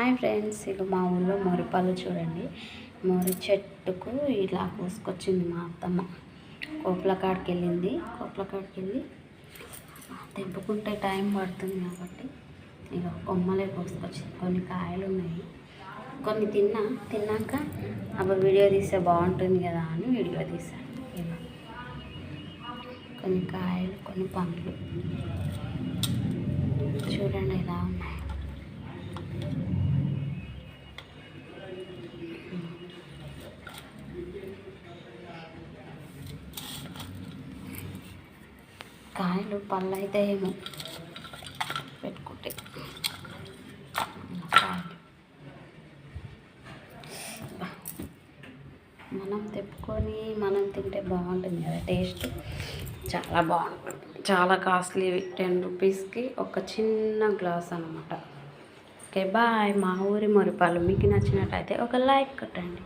Hi friends ఇక మా ఊళ్ళో మొరిపళ్ళు చూడండి. మొరి చెట్టుకు ఇలా కోసుకొచ్చింది మా అత్తమ్మ. కోపల కాడికి వెళ్ళింది కోపల కాడికి వెళ్ళి తెంపుకుంటే టైం పడుతుంది కాబట్టి ఇక కొమ్మలే కోసుకొచ్చింది కొన్ని కాయలు ఉన్నాయి. కొన్ని తిన్నా తిన్నాక అప్పుడు వీడియో తీస్తే బాగుంటుంది కదా అని వీడియో తీశాను ఇలా కొన్ని కాయలు కొన్ని పండ్లు. చూడండి ఇలా ఉన్నాయి. కాయలు పళ్ళు అయితే ఏమో పెట్టుకుంటే. మనం తెప్పుకొని మనం తింటే బాగుంటుంది కదా టేస్ట్ చాలా బాగుంటుంది. చాలా కాస్ట్లీ టెన్ రూపీస్కి ఒక చిన్న గ్లాస్ అనమాట ఓకే బాయ్. మా ఊరి మురిపాలు. మీకు నచ్చినట్టయితే ఒక లైక్ కొట్టండి.